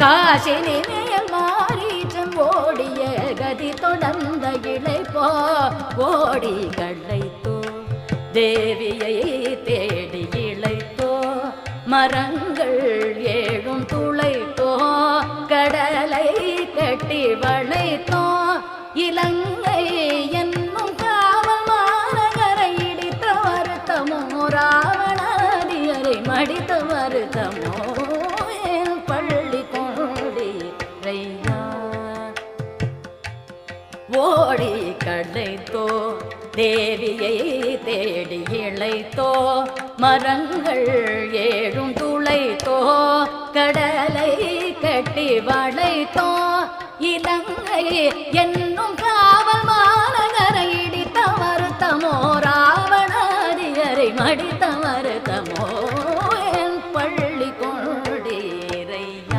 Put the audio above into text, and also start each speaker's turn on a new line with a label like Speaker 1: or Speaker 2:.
Speaker 1: காசினி மேல் மாறீச்சன் ஓடிய கதி தொடர்ந்த இழைப்போ ஓடி களைத்தோ தேவியை தேடி இழைத்தோ மரங்கள் ஏழும் துளைத்தோ கடலை கட்டி வளைத்தோ இலங்கை என்னும் காவல் மாநகரை இடித்த வருத்தமோ ராவணாதியரை மடித்த வருத்தமோ ஓடி கடைத்தோ தேவியை தேடி இழைத்தோ மரங்கள் ஏழும் துளைத்தோ கடலை கட்டி வளைத்தோ இலங்கை என்னும் காவல் மாநகரை இடித்த வருத்தமோ ராவணாதியரை மடித்த வருத்தமோ